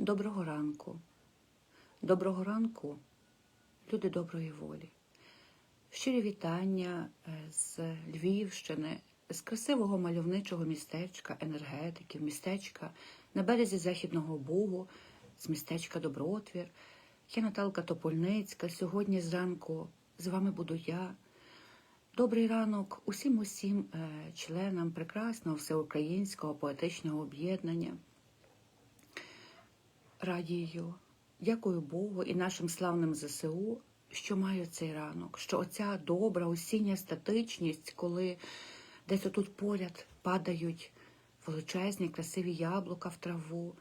Доброго ранку. Доброго ранку, люди доброї волі. Щирі вітання е, з Львівщини, з красивого мальовничого містечка, енергетиків, містечка на березі Західного Бугу, з містечка Добротвір. Я Наталка Топольницька. Сьогодні зранку з вами буду я. Добрий ранок усім усім е, членам прекрасного всеукраїнського поетичного об'єднання. Радію, дякую Богу і нашим славним ЗСУ, що маю цей ранок, що оця добра осіння статичність, коли десь отут поряд падають величезні, красиві яблука в траву,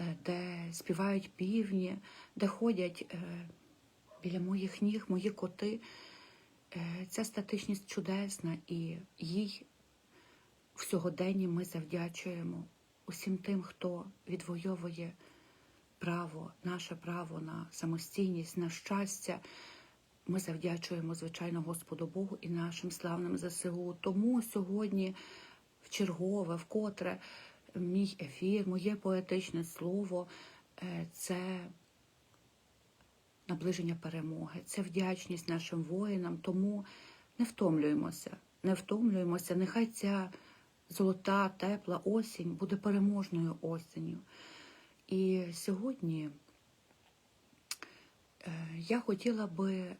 е, де співають півні, де ходять е, біля моїх ніг мої коти. Е, Ця статичність чудесна, і їй в сьогоденні ми завдячуємо усім тим, хто відвоює право, наше право на самостійність, на щастя. Ми завдячуємо, звичайно, Господу Богу і нашим славним ЗСУ. Тому сьогодні в чергове, вкотре мій ефір, моє поетичне слово е, це наближення перемоги, це вдячність нашим воїнам. Тому не втомлюємося, не втомлюємося. Нехай ця золота, тепла осінь буде переможною осінню. І сьогодні е, я хотіла би е,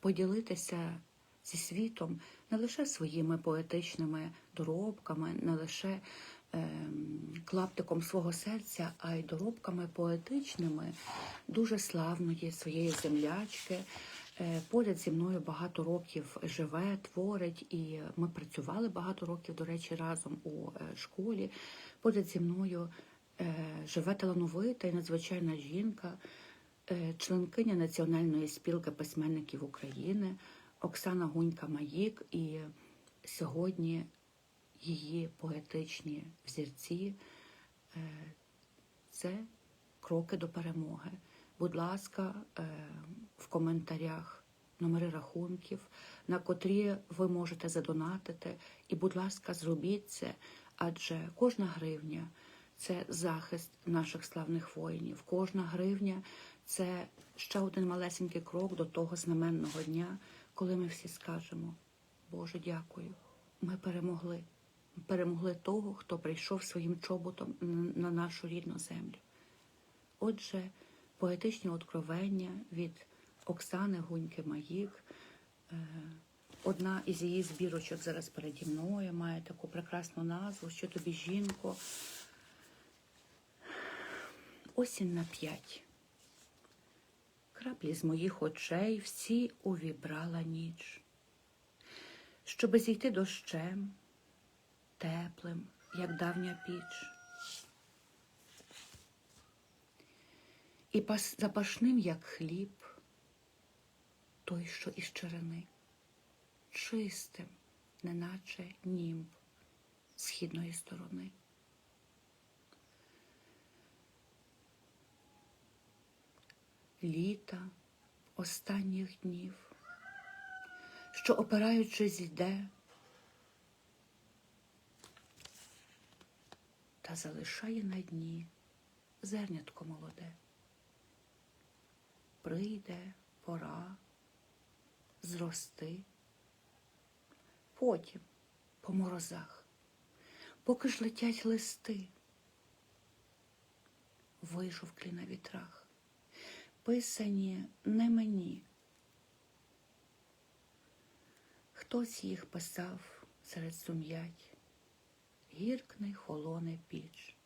поділитися зі світом не лише своїми поетичними доробками, не лише е, клаптиком свого серця, а й доробками поетичними дуже славної своєї землячки. Поряд зі мною багато років живе, творить, і ми працювали багато років, до речі, разом у школі. Поряд зі мною живе талановита і надзвичайна жінка, е, членкиня Національної спілки письменників України Оксана Гунька Маїк. І сьогодні її поетичні взірці е, це кроки до перемоги. Будь ласка, е, в коментарях номери рахунків, на котрі ви можете задонатити. І, будь ласка, зробіть це, адже кожна гривня це захист наших славних воїнів. Кожна гривня це ще один малесенький крок до того знаменного дня, коли ми всі скажемо: Боже, дякую, ми перемогли. Перемогли того, хто прийшов своїм чоботом на нашу рідну землю. Отже, поетичні откровення від Оксани Гуньки Маїк. Е, Одна із її збірочок зараз переді мною має таку прекрасну назву, що тобі жінко. Осінь на п'ять. Краплі з моїх очей всі увібрала ніч. Щоби зійти дощем, теплим, як давня піч. І пас, запашним, як хліб, той, що із черени, чистим, неначе німб східної сторони. Літа останніх днів, що опираючись йде, та залишає на дні зернятко молоде. Прийде пора зрости, потім по морозах, поки ж летять листи, вижовклі на вітрах, писані не мені. Хтось їх писав серед сум'ять, гіркне холоне піч.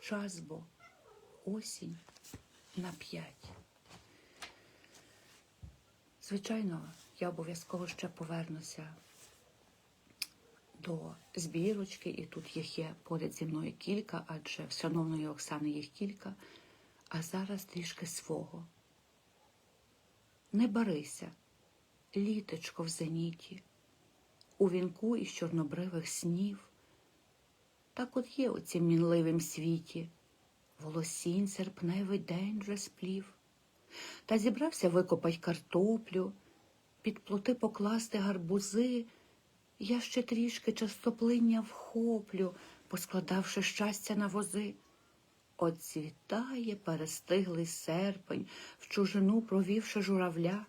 Час бо осінь на п'ять. Звичайно, я обов'язково ще повернуся до збірочки, і тут їх є поряд зі мною кілька, адже в шановної Оксани їх кілька, а зараз трішки свого. Не барися, літечко в зеніті, у вінку із чорнобривих снів. Так от є у цім мінливім світі, волосінь серпневий день вже сплів. Та зібрався викопать картоплю, під плоти покласти гарбузи. Я ще трішки частоплиння вхоплю, поскладавши щастя на вози. Оцвітає перестиглий серпень, в чужину провівши журавля,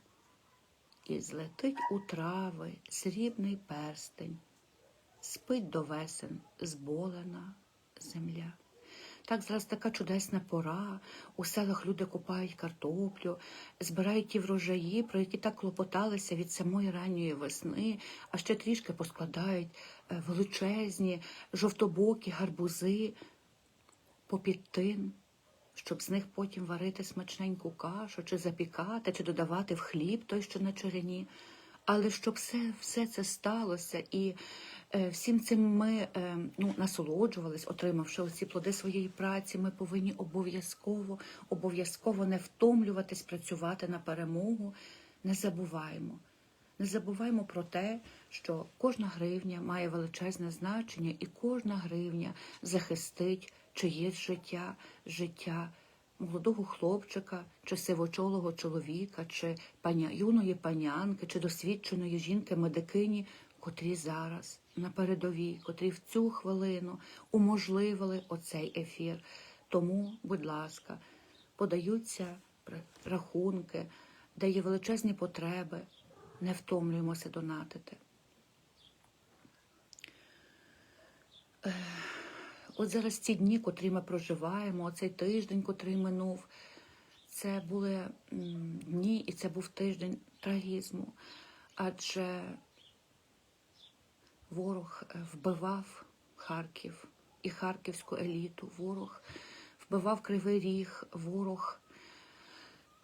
і злетить у трави срібний перстень, спить до весен зболена земля. Так зараз така чудесна пора. У селах люди купають картоплю, збирають ті врожаї, про які так клопоталися від самої ранньої весни, а ще трішки поскладають е, величезні жовтобокі гарбузи попід тин, щоб з них потім варити смачненьку кашу, чи запікати, чи додавати в хліб той, що на черені. Але щоб все, все це сталося, і е, всім цим ми е, ну, насолоджувались, отримавши оці плоди своєї праці, ми повинні обов'язково, обов'язково не втомлюватись, працювати на перемогу. Не забуваємо. Не забуваємо про те, що кожна гривня має величезне значення, і кожна гривня захистить чиєсь життя, життя молодого хлопчика, чи сивочолого чоловіка, чи паня юної панянки, чи досвідченої жінки медикині, котрі зараз на передовій, котрі в цю хвилину уможливили оцей ефір. Тому, будь ласка, подаються рахунки, де є величезні потреби, не втомлюємося донатити. От зараз ці дні, котрі ми проживаємо, оцей тиждень, котрий минув, це були дні, і це був тиждень трагізму. Адже ворог е, вбивав Харків і харківську еліту, ворог вбивав Кривий Ріг, ворог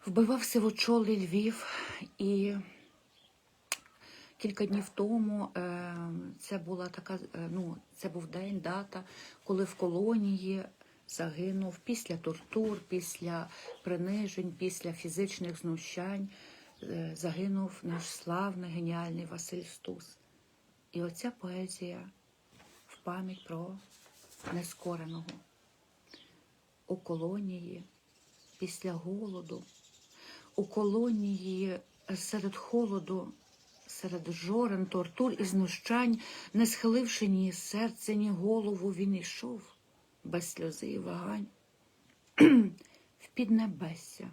вбивав сивочолий Львів і. Кілька днів тому е, це була така, е, ну це був день, дата, коли в колонії загинув після тортур, після принижень, після фізичних знущань. е, Загинув наш славний геніальний Василь Стус. І оця поезія в пам'ять про нескореного у колонії після голоду, у колонії серед холоду серед жорен, тортур і знущань, не схиливши ні серце, ні голову, він ішов без сльози і вагань в піднебесся,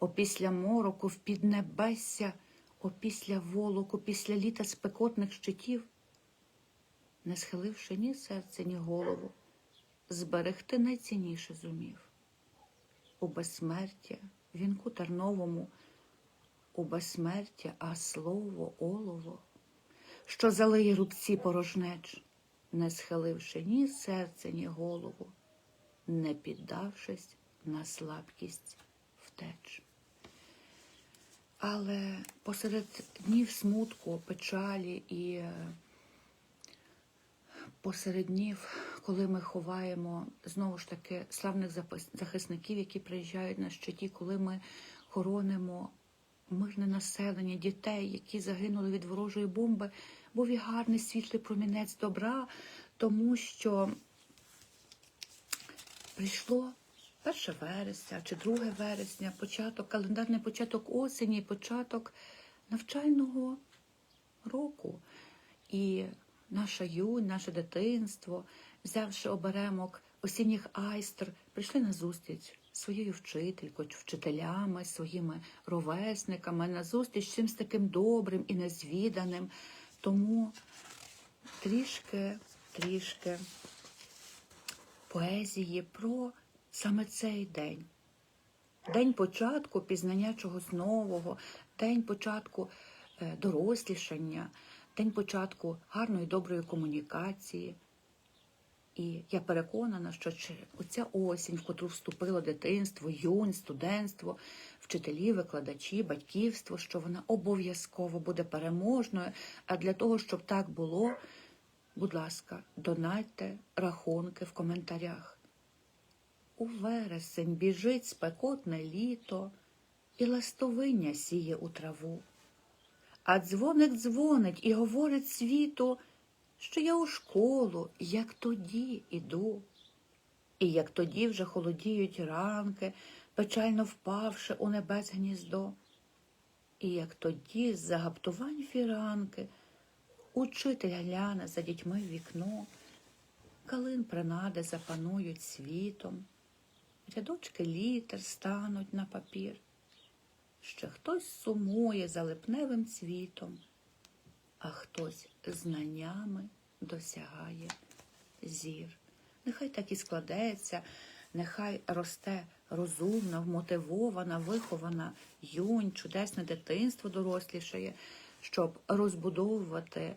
опісля мороку, в піднебесся, опісля волоку, після літа спекотних щитів, не схиливши ні серце, ні голову, зберегти найцінніше зумів. У безсмертя, вінку терновому у безсмертя, а слово олово, що залиє рубці порожнеч, не схиливши ні серце, ні голову, не піддавшись на слабкість втеч. Але посеред днів смутку, печалі і е, посеред днів, коли ми ховаємо знову ж таки славних захисників, які приїжджають на щиті, коли ми хоронимо мирне населення, дітей, які загинули від ворожої бомби, був і гарний світлий промінець добра, тому що прийшло 1 вересня чи 2 вересня, початок, календарний початок осені, початок навчального року. І наша юнь, наше дитинство, взявши оберемок осінніх айстр, прийшли на зустріч своєю вчителькою, вчителями, своїми ровесниками, на зустріч чимсь таким добрим і незвіданим. Тому трішки, трішки поезії про саме цей день. День початку пізнання чогось нового, день початку е, дорослішання, день початку гарної доброї комунікації. І я переконана, що оця осінь, в котру вступило дитинство, юнь, студентство, вчителі, викладачі, батьківство, що вона обов'язково буде переможною. А для того, щоб так було, будь ласка, донайте рахунки в коментарях. У вересень біжить спекотне літо, і ластовиння сіє у траву. А дзвоник дзвонить і говорить світу що я у школу, як тоді іду, і як тоді вже холодіють ранки, печально впавши у небес гніздо, і як тоді з загаптувань фіранки учитель гляне за дітьми в вікно, калин принади запанують світом, рядочки літер стануть на папір. Ще хтось сумує за липневим цвітом, а хтось знаннями досягає зір. Нехай так і складеться, нехай росте розумна, вмотивована, вихована юнь, чудесне дитинство дорослішає, щоб розбудовувати е,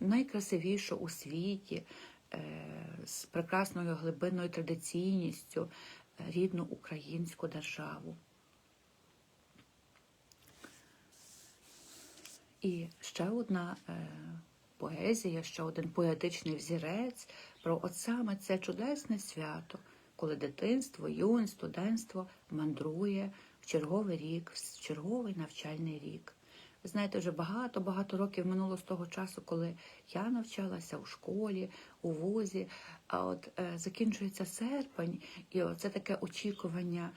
найкрасивішу у світі е, з прекрасною глибинною традиційністю е, рідну українську державу. І ще одна е, поезія, ще один поетичний взірець про от саме це чудесне свято, коли дитинство, юнь, студентство мандрує в черговий рік, в черговий навчальний рік. Ви знаєте, вже багато-багато років минуло з того часу, коли я навчалася у школі, у вузі. А от е, закінчується серпень, і це таке очікування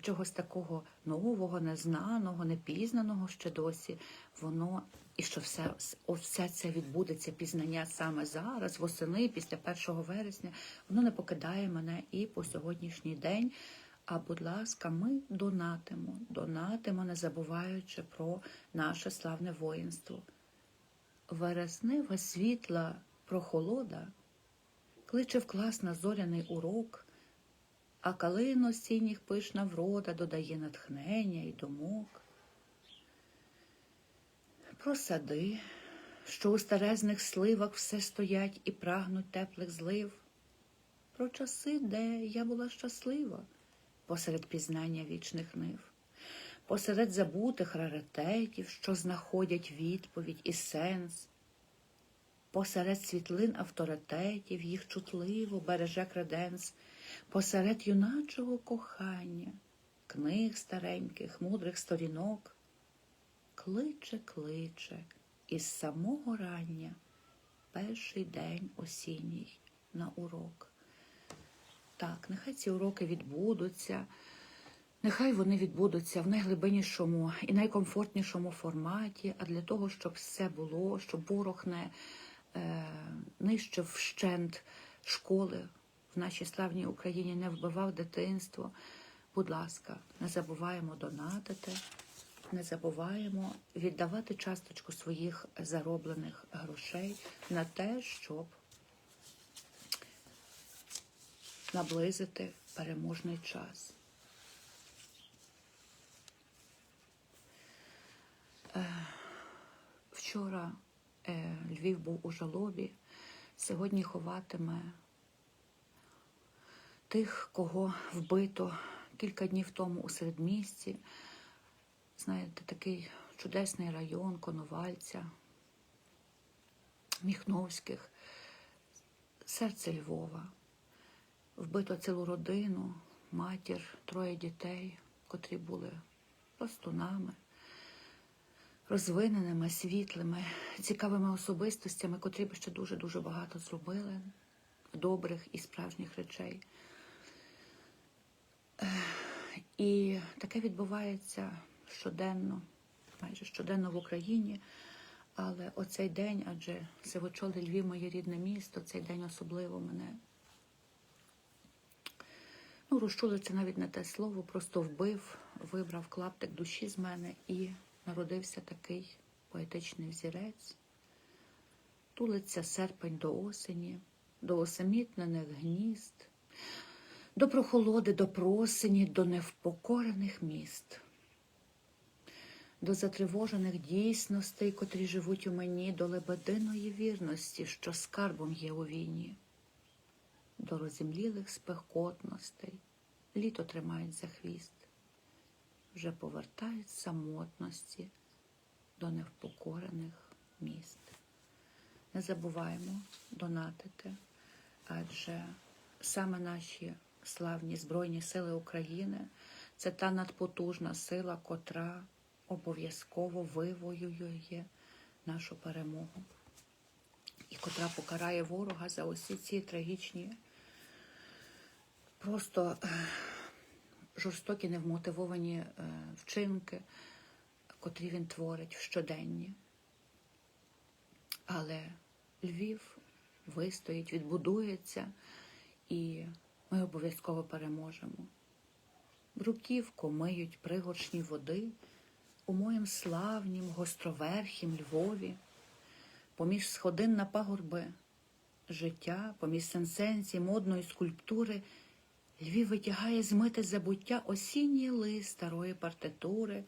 чогось такого нового, незнаного, непізнаного ще досі. Воно і що все, все це відбудеться пізнання саме зараз, восени, після 1 вересня, воно не покидає мене і по сьогоднішній день. А будь ласка, ми донатимо, донатимо, не забуваючи про наше славне воїнство. Вереснева світла прохолода кличе в клас на зоряний урок, а калин осінніх пишна врода додає натхнення й думок. Про сади, що у старезних сливах все стоять і прагнуть теплих злив, про часи, де я була щаслива посеред пізнання вічних нив, посеред забутих раритетів, що знаходять відповідь і сенс, посеред світлин авторитетів їх чутливо береже креденс, посеред юначого кохання, книг стареньких, мудрих сторінок, кличе, кличе із самого рання перший день осінній на урок. Так, нехай ці уроки відбудуться, нехай вони відбудуться в найглибиннішому і найкомфортнішому форматі, а для того, щоб все було, щоб ворог не е, нищив вщент школи в нашій славній Україні, не вбивав дитинство. Будь ласка, не забуваємо донатити, не забуваємо віддавати часточку своїх зароблених грошей на те, щоб наблизити переможний час. Е, Вчора е, Львів був у жалобі, сьогодні ховатиме тих, кого вбито кілька днів тому у середмісті. Знаєте, такий чудесний район Коновальця, Міхновських, серце Львова. Вбито цілу родину, матір, троє дітей, котрі були пластунами, розвиненими, світлими, цікавими особистостями, котрі б ще дуже-дуже багато зробили добрих і справжніх речей. І таке відбувається щоденно, майже щоденно в Україні. Але оцей день, адже Сивочоли Львів, моє рідне місто, цей день особливо мене. Ну, розчули це навіть не те слово, просто вбив, вибрав клаптик душі з мене і народився такий поетичний взірець. Тулиться серпень до осені, до осамітнених гнізд, до прохолоди, до просені, до невпокорених міст, до затривожених дійсностей, котрі живуть у мені, до лебединої вірності, що скарбом є у війні до розімлілих спекотностей, літо тримають за хвіст, вже повертають самотності до невпокорених міст. Не забуваємо донатити, адже саме наші славні Збройні Сили України це та надпотужна сила, котра обов'язково вивоює нашу перемогу і котра покарає ворога за усі ці трагічні, просто е, жорстокі, невмотивовані е, вчинки, котрі він творить щоденні. Але Львів вистоїть, відбудується, і ми обов'язково переможемо. Бруківку миють пригоршні води у моїм славнім, гостроверхім Львові, поміж сходин на пагорби життя, поміж сенсенції модної скульптури, Львів витягає змите забуття осінній лист старої партитури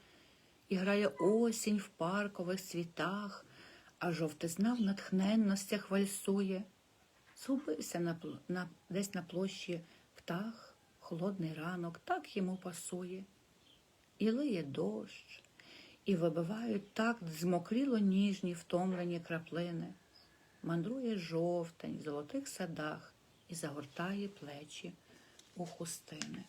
і грає осінь в паркових цвітах, а жовтизна в натхненностях вальсує. Згубився на, на, десь на площі птах, холодний ранок, так йому пасує. І лиє дощ, і вибивають так змокріло ніжні втомлені краплини. Мандрує жовтень в золотих садах і загортає плечі у хустини.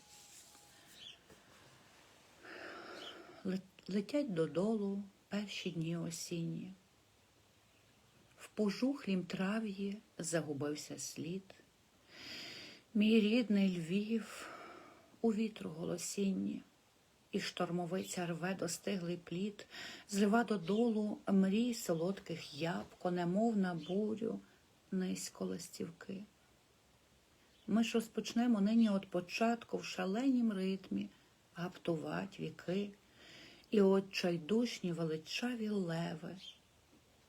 Летять додолу перші дні осінні. Пожухлім трав'ї загубився слід. Мій рідний Львів у вітру голосінні, і штормовиця рве достиглий плід, злива додолу мрій солодких ябко, немов на бурю, низько листівки. Ми ж розпочнемо нині от початку в шаленім ритмі гаптувать віки, і отчайдушні величаві леви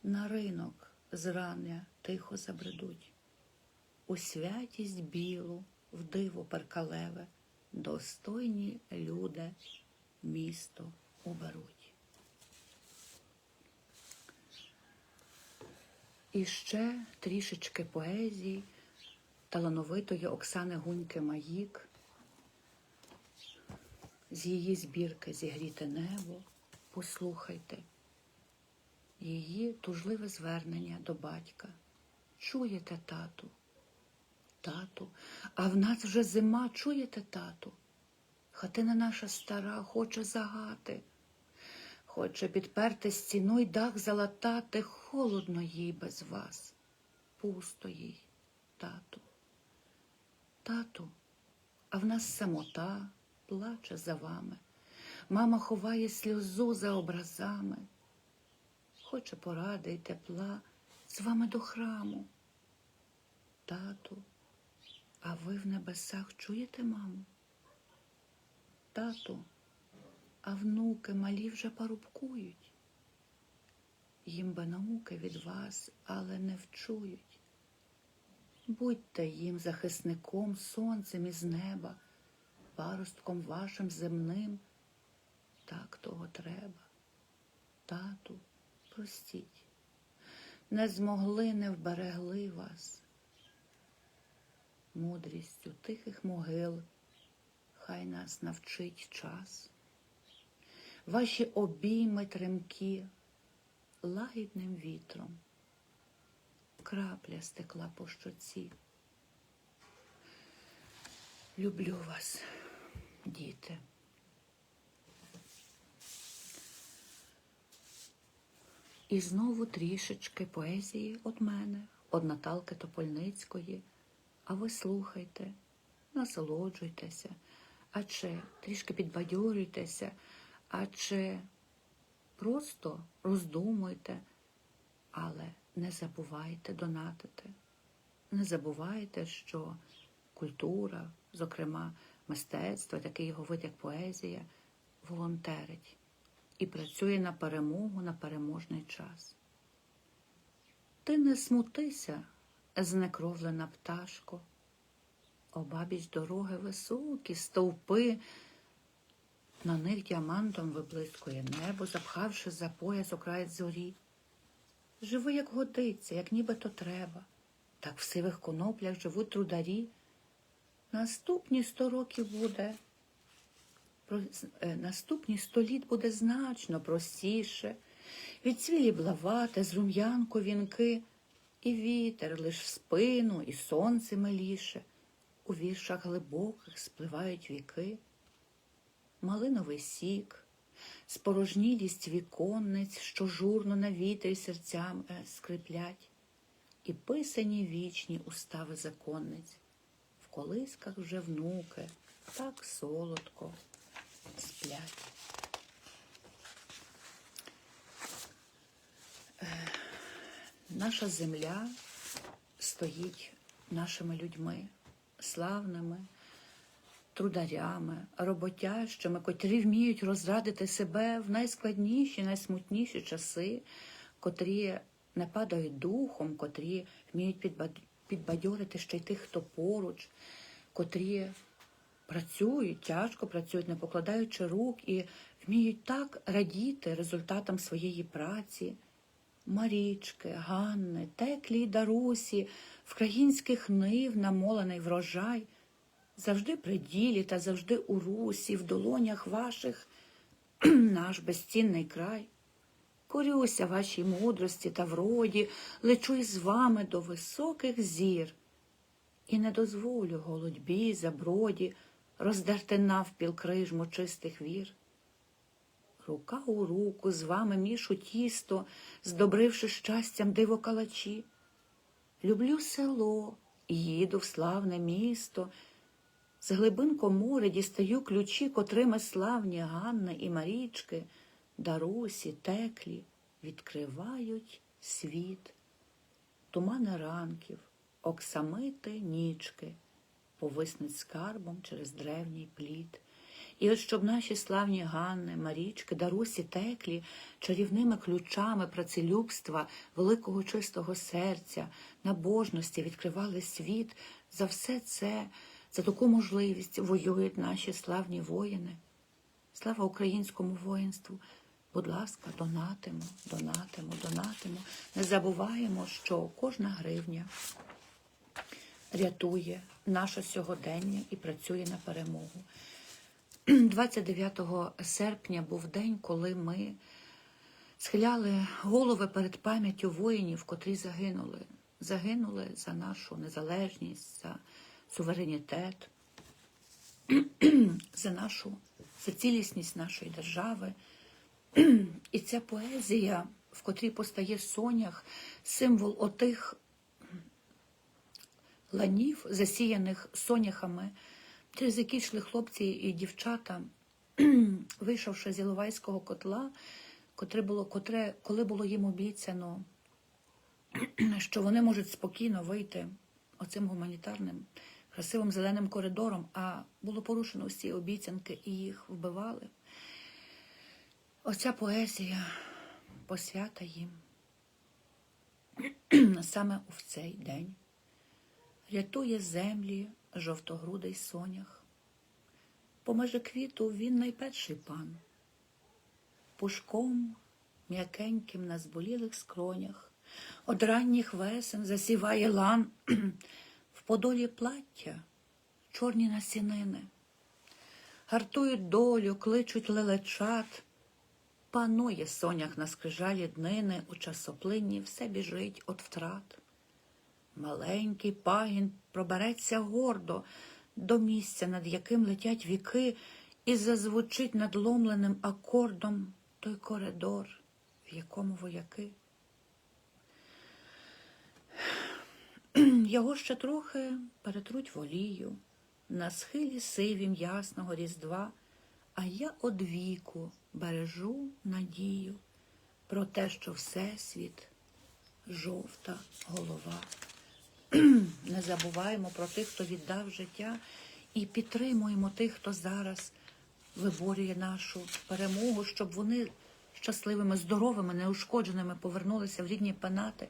на ринок зрання тихо забредуть. У святість білу, в диво перкалеве, достойні люди місто уберуть. І ще трішечки поезії талановитої Оксани Гуньки Маїк, з її збірки Зігріте небо, послухайте її тужливе звернення до батька. Чуєте, тату? Тату, а в нас вже зима, чуєте, тату? Хатина наша стара хоче загати, хоче підперти стіну й дах залатати, холодно їй без вас, пусто їй, тату. Тату, а в нас самота плаче за вами. Мама ховає сльозу за образами, хоче поради й тепла з вами до храму. Тату, а ви в небесах чуєте, маму? Тату, а внуки малі вже парубкують. Їм би науки від вас, але не вчують. Будьте їм захисником, сонцем із неба, паростком вашим земним. Так того треба. Тату, простіть, не змогли, не вберегли вас. Мудрістю тихих могил хай нас навчить час. Ваші обійми тремкі лагідним вітром крапля стекла по щоці. Люблю вас, діти. І знову трішечки поезії від мене, від Наталки Топольницької. А ви слухайте, насолоджуйтеся, а чи трішки підбадьорюйтеся, а чи просто роздумуйте, але не забувайте донатити. Не забувайте, що культура, зокрема мистецтво, такий його вид, як поезія, волонтерить і працює на перемогу, на переможний час. Ти не смутися, знекровлена пташко, обабіч дороги високі, стовпи, на них діамантом виблискує небо, запхавши за пояс окраєць зорі. Живи, як годиться, як нібито треба. Так в сивих коноплях живуть трударі. Наступні сто років буде, наступні сто літ буде значно простіше. Відцвілі блавати, з рум'янку вінки, і вітер лиш в спину, і сонце миліше. У віршах глибоких спливають віки. Малиновий сік, спорожнілість віконниць, що журно на вітрі серцям е, скриплять, і писані вічні устави законниць, в колисках вже внуки так солодко сплять. Е, Наша земля стоїть нашими людьми, славними, трударями, роботящими, котрі вміють розрадити себе в найскладніші, найсмутніші часи, котрі не падають духом, котрі вміють підбадьорити ще й тих, хто поруч, котрі працюють, тяжко працюють, не покладаючи рук, і вміють так радіти результатам своєї праці. Марічки, Ганни, Теклі й Дарусі, вкраїнських нив намолений врожай, завжди при ділі та завжди у русі, в долонях ваших наш безцінний край. Корюся вашій мудрості та вроді, лечу із вами до високих зір. І не дозволю голодьбі, заброді роздерти навпіл крижму чистих вір. Рука у руку з вами мішу тісто, здобривши щастям диво калачі. Люблю село, їду в славне місто, з глибин комори дістаю ключі, котрими славні Ганни і Марічки, Дарусі, теклі відкривають світ. Тумани ранків, оксамити нічки, повиснуть скарбом через древній плід. І от щоб наші славні Ганни, Марічки, Дарусі, Теклі, чарівними ключами працелюбства, великого чистого серця, набожності відкривали світ, за все це, за таку можливість воюють наші славні воїни. Слава українському воїнству! Будь ласка, донатимо, донатимо, донатимо. Не забуваємо, що кожна гривня рятує наше сьогодення і працює на перемогу. 29 серпня був день, коли ми схиляли голови перед пам'яттю воїнів, котрі загинули. Загинули за нашу незалежність, за суверенітет, за нашу за цілісність нашої держави. І ця поезія, в котрій постає сонях, символ отих ланів, засіяних соняхами, через які йшли хлопці і дівчата, вийшовши з Іловайського котла, котре було, котре, коли було їм обіцяно, що вони можуть спокійно вийти оцим гуманітарним, красивим зеленим коридором, а було порушено всі обіцянки і їх вбивали. Оця поезія посвята їм саме в цей день. Рятує землі жовтогрудий сонях. Помеже квіту він найперший пан. Пушком м'якеньким на зболілих скронях, Од ранніх весен засіває лан в подолі плаття, чорні насінини. Гартують долю, кличуть лелечат, Панує сонях на скрижалі днини, у часоплинні все біжить от втрат. Маленький пагін пробереться гордо до місця, над яким летять віки, і зазвучить надломленим акордом той коридор, в якому вояки. Його ще трохи перетруть волію на схилі сивім ясного різдва, а я одвіку бережу надію про те, що Всесвіт жовта голова. Не забуваємо про тих, хто віддав життя, і підтримуємо тих, хто зараз виборює нашу перемогу, щоб вони щасливими, здоровими, неушкодженими повернулися в рідні панати.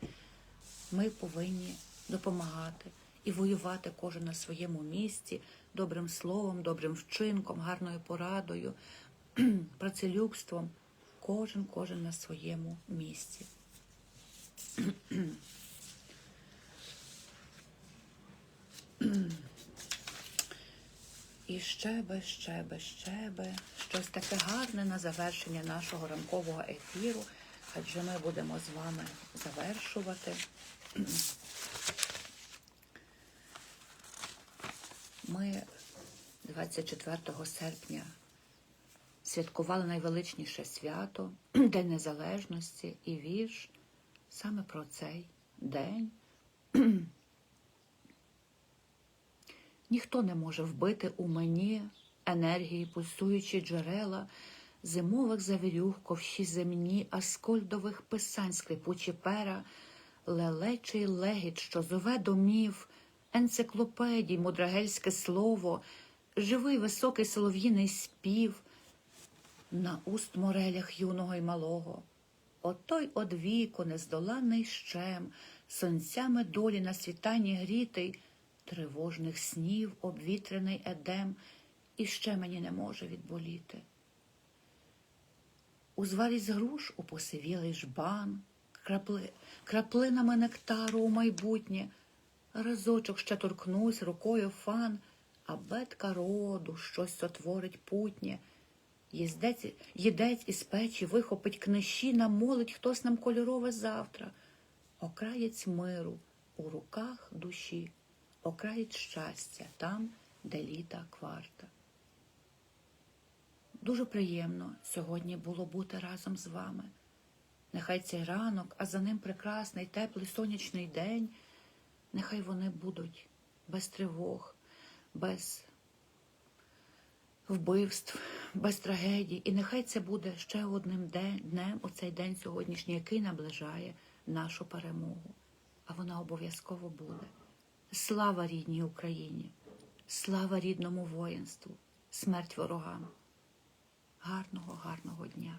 Ми повинні допомагати і воювати кожен на своєму місці, добрим словом, добрим вчинком, гарною порадою, працелюбством. Кожен, кожен на своєму місці. І щебе, щебе, щебе, щось таке гарне на завершення нашого ранкового ефіру, адже ми будемо з вами завершувати. Ми 24 серпня святкували найвеличніше свято, День Незалежності і вірш саме про цей день. Ніхто не може вбити у мені енергії, пульсуючі джерела, зимових завірюх, ковші земні, аскольдових писань, скрипучі пера, лелечий легіт, що зове домів, енциклопедій, мудрагельське слово, живий високий солов'їний спів, на уст морелях юного й малого. Отой од віку нездоланний щем, сонцями долі на світанні грітий, тривожних снів обвітрений едем, і ще мені не може відболіти. У зварі з груш у посивілий жбан, крапли, краплинами нектару у майбутнє, разочок ще торкнусь рукою фан, а бетка роду щось сотворить путнє. Їздець, їдець із печі вихопить книжі, намолить хтось нам кольорове завтра. Окраєць миру у руках душі, окраєць щастя там, де літа кварта. Дуже приємно сьогодні було бути разом з вами. Нехай цей ранок, а за ним прекрасний, теплий сонячний день, нехай вони будуть без тривог, без вбивств, без трагедій. І нехай це буде ще одним днем, оцей день сьогоднішній, який наближає нашу перемогу. А вона обов'язково буде. Слава рідній Україні, слава рідному воїнству, смерть ворогам. Гарного, гарного дня.